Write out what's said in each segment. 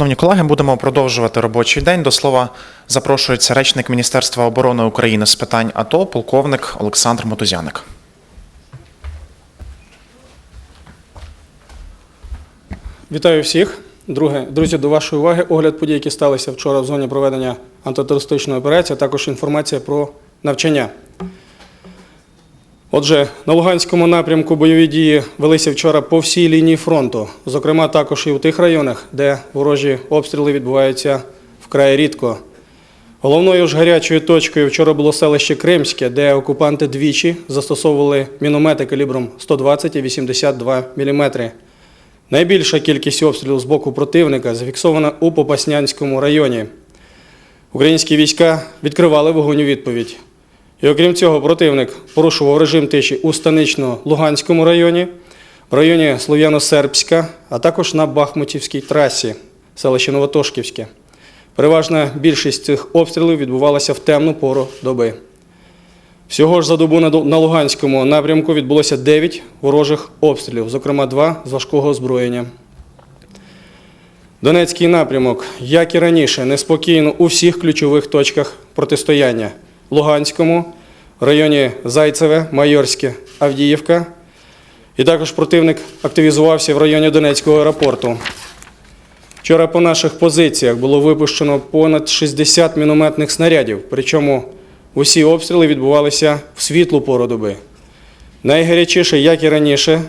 Шановні колеги, будемо продовжувати робочий день. До слова запрошується речник Міністерства оборони України з питань АТО, полковник Олександр Мотузяник. Вітаю всіх. Друге, друзі, до вашої уваги огляд подій, які сталися вчора в зоні проведення антитерористичної операції, а також інформація про навчання. Отже, на Луганському напрямку бойові дії велися вчора по всій лінії фронту, зокрема також і у тих районах, де ворожі обстріли відбуваються вкрай рідко. Головною ж гарячою точкою вчора було селище Кримське, де окупанти двічі застосовували міномети калібром 120 і 82 мм. Найбільша кількість обстрілів з боку противника зафіксована у Попаснянському районі. Українські війська відкривали вогонь у відповідь. І окрім цього, противник порушував режим тиші у Станично-Луганському районі, в районі Слов'яно-Сербська, а також на Бахмутівській трасі, селище Новотошківське. Переважна більшість цих обстрілів відбувалася в темну пору доби. Всього ж за добу на Луганському напрямку відбулося 9 ворожих обстрілів, зокрема 2 з важкого озброєння. Донецький напрямок, як і раніше, неспокійно у всіх ключових точках протистояння. Луганському, районі Зайцеве, Майорське, Авдіївка. І також противник активізувався в районі Донецького аеропорту. Вчора по наших позиціях було випущено понад 60 мінометних снарядів, причому усі обстріли відбувалися в світлу пору доби. Найгарячіше, як і раніше,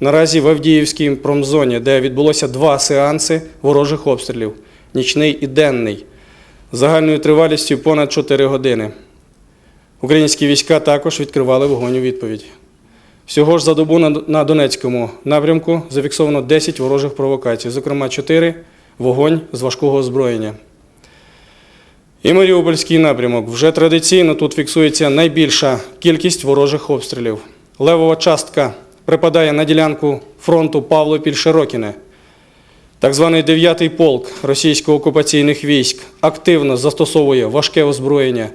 наразі в Авдіївській промзоні, де відбулося два сеанси ворожих обстрілів нічний і денний, загальною тривалістю понад 4 години. Українські війська також відкривали вогонь у відповідь. Всього ж за добу на- Донецькому напрямку зафіксовано 10 ворожих провокацій, зокрема 4 вогонь з важкого озброєння. І Маріупольський напрямок. Вже традиційно тут фіксується найбільша кількість ворожих обстрілів. Левова частка припадає на ділянку фронту Павлопіль-Широкіне. Так званий 9-й полк російсько-окупаційних військ активно застосовує важке озброєння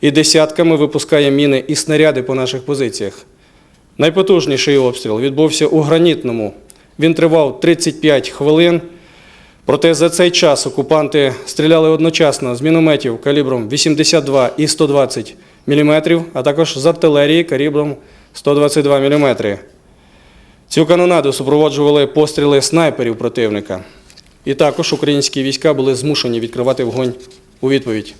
і десятками випускає міни і снаряди по наших позиціях. Найпотужніший обстріл відбувся у Гранітному. Він тривав 35 хвилин. Проте за цей час окупанти стріляли одночасно з мінометів калібром 82 і 120 мм, а також з артилерії калібром 122 мм. Цю канонаду супроводжували постріли снайперів противника. І також українські війська були змушені відкривати вогонь у відповідь.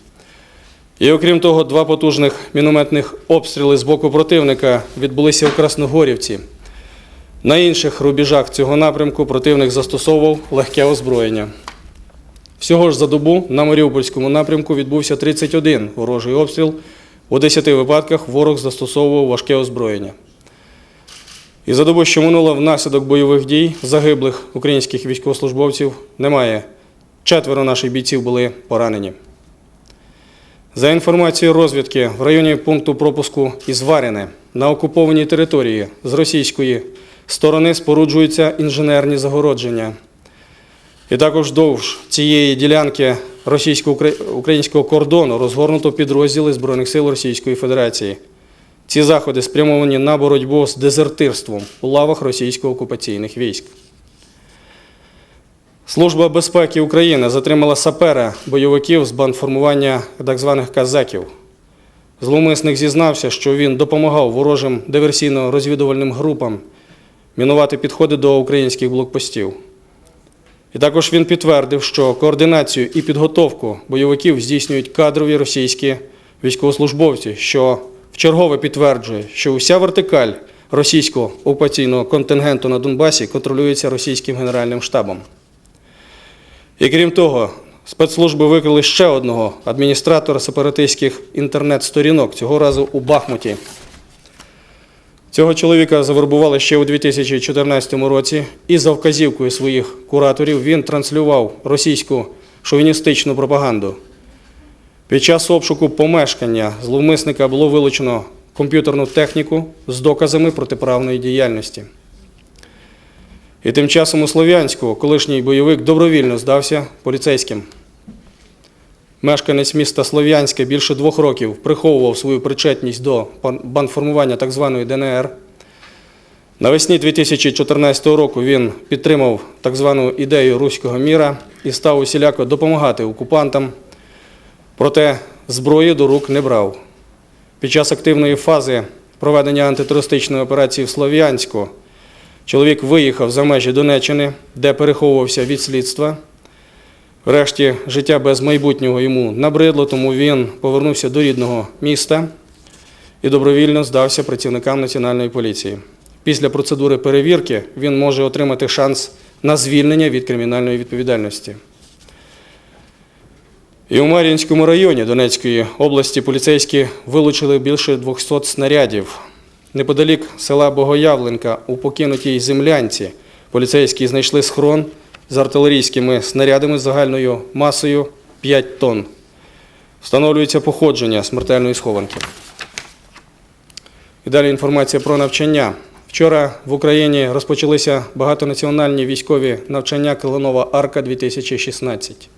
І окрім того, два потужних мінометних обстріли з боку противника відбулися у Красногорівці. На інших рубежах цього напрямку противник застосовував легке озброєння. Всього ж за добу на Маріупольському напрямку відбувся 31 ворожий обстріл. У 10 випадках ворог застосовував важке озброєння. І за добу, що минуло внаслідок бойових дій, загиблих українських військовослужбовців немає. Четверо наших бійців були поранені. За інформацією розвідки, в районі пункту пропуску Ізваріне на окупованій території з російської сторони споруджуються інженерні загородження. І також вдовж цієї ділянки російсько-українського кордону розгорнуто підрозділи Збройних сил Російської Федерації. Ці заходи спрямовані на боротьбу з дезертирством у лавах російсько-окупаційних військ. Служба безпеки України затримала сапера бойовиків з бандформування так званих казаків. Зловмисник зізнався, що він допомагав ворожим диверсійно-розвідувальним групам мінувати підходи до українських блокпостів. І також він підтвердив, що координацію і підготовку бойовиків здійснюють кадрові російські військовослужбовці, що вчергове підтверджує, що уся вертикаль російського окупаційного контингенту на Донбасі контролюється російським генеральним штабом. І крім того, спецслужби викрили ще одного адміністратора сепаратистських інтернет-сторінок, цього разу у Бахмуті. Цього чоловіка завербували ще у 2014 році, і за вказівкою своїх кураторів він транслював російську шовіністичну пропаганду. Під час обшуку помешкання зловмисника було вилучено комп'ютерну техніку з доказами протиправної діяльності. І тим часом у Слов'янську колишній бойовик добровільно здався поліцейським. Мешканець міста Слов'янське більше двох років приховував свою причетність до бандформування так званої ДНР. Навесні 2014 року він підтримав так звану ідею руського міра і став усіляко допомагати окупантам, проте зброї до рук не брав. Під час активної фази проведення антитерористичної операції в Слов'янську чоловік виїхав за межі Донеччини, де переховувався від слідства. Врешті життя без майбутнього йому набридло, тому він повернувся до рідного міста і добровільно здався працівникам Національної поліції. Після процедури перевірки він може отримати шанс на звільнення від кримінальної відповідальності. І у Мар'їнському районі Донецької області поліцейські вилучили більше 200 снарядів. Неподалік села Богоявленка у покинутій землянці поліцейські знайшли схрон з артилерійськими снарядами загальною масою 5 тонн. Встановлюється походження смертельної схованки. І далі інформація про навчання. Вчора в Україні розпочалися багатонаціональні військові навчання Килинова Арка 2016.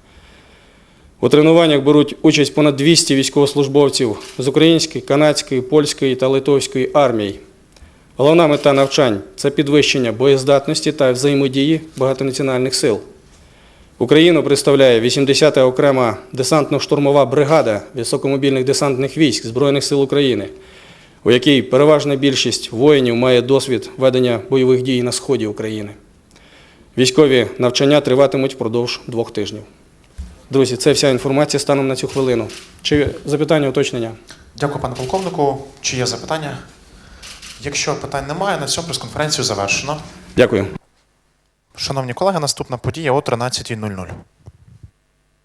У тренуваннях беруть участь понад 200 військовослужбовців з української, канадської, польської та литовської армій. Головна мета навчань це підвищення боєздатності та взаємодії багатонаціональних сил. Україну представляє 80-та окрема десантно-штурмова бригада високомобільних десантних військ Збройних сил України, у якій переважна більшість воїнів має досвід ведення бойових дій на сході України. Військові навчання триватимуть впродовж двох тижнів. Друзі, це вся інформація станом на цю хвилину. Чи запитання, уточнення? Дякую, пане полковнику. Чи є запитання? Якщо питань немає, на цьому прес-конференцію завершено. Дякую. Шановні колеги, наступна подія о 13.00.